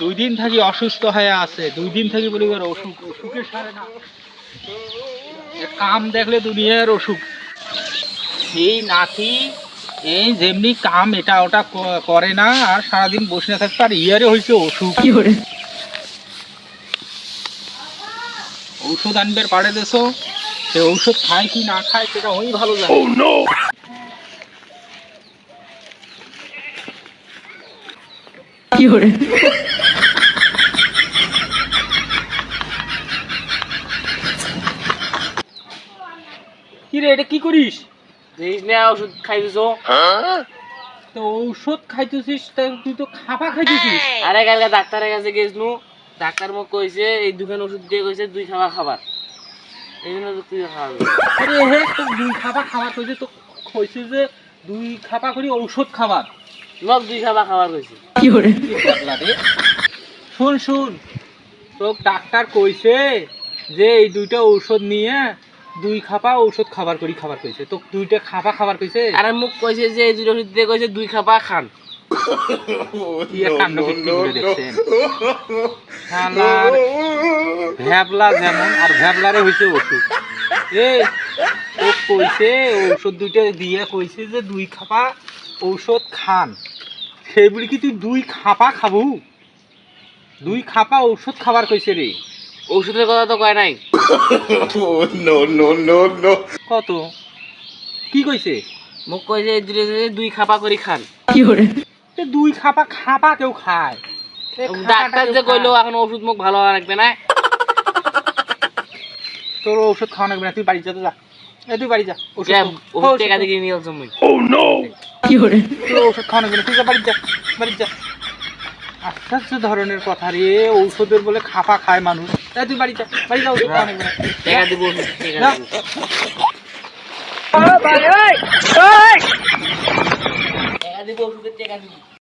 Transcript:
দুই দিন থাকি অসুস্থ হয়ে আছে। দুই দিন থাকি বলি ওর অসুখ অসুখের সারে না। কাম দেখলে দুনিয়ার অসুখ। এই নাতি এই যেমনি কাম এটা ওটা করে না আর সারাদিন বসে না থাকতে আর ইয়ারে হয়েছে অসুখ। কি করে? ঔষধ আনবে পাড়ে দেছো? সে ঔষধ খায় কি না খায় সেটা ওই ভালো জানে। কি রে এটা কি করিস? দেখিস না ওষুধ খাই দিছো তো ঔষধ খাইতেছিস তা তুই তো খাপা খাইতেছিস। আরে কালকে ডাক্তারের কাছে গেছিনু ডাক্তার মোক কইছে এই দুখান ওষুধ দিয়ে কইছে দুই খাওয়া খাবার। এই জন্য তো তুই খাওয়াবি আরে হে তো দুই খাপা খাবার কইছে তো কইছে যে দুই খাপা করে ঔষধ খাবার। মোক দুই খাওয়া খাবার কইছে। কি পাগলা রে? শুন শুন তোর ডাক্তার কইছে যে এই দুইটা ঔষধ নিয়ে দুই খাপা ঔষধ খাবার করি খাবার কইছে। তো দুইটা খাপা খাবার কইছে? আরে মোক কইছে যে এই দুটো ওষুধ দিয়ে কইছে দুই খাপা খান। শালার ভ্যাবলা যেমন আর ভ্যাবলারে হইছে ওষুধ। এ ও কইছে ঔষধ দুইটা দিয়ে কইছে যে দুই খাপা ঔষধ খান। সেইগুলি কি তুই দুই খাপা খাবু? দুই খাপা ঔষধ খাবার কইছে রে। ওষুধের কথা তো কয় নাই। কত কি কইছে? মোক দুটো ওষুধ দুই খাপা করে খান। এ দুই খাপা খাপা কেউ খায়। ডাক্তার যে। কইলো এখন ওষুধ মোক ভালো লাগবে না। তোর ওষুধ খাওয়ানো লাগবে না তুই বাড়ি যা তো যা। এ তুই বাড়ি যা ওষুধ যে। ওষুধ টাকা খাও। দিয়ে নিয়ে আসছো মুই তোর ওষুধ খাওয়ানো লাগবে না তুই যা বাড়ি যা বাড়ি যা। আশ্চর্য ধরনের কথা রে ঔষধের বলে খাপা খায় মানুষ। তাই তুই বাড়ি যা বাড়ি যা ওষুধ খাওয়ানো টাকা দিব ওষুধ টাকা না। দিব। টাকা দিব ওষুধের টাকা দিব।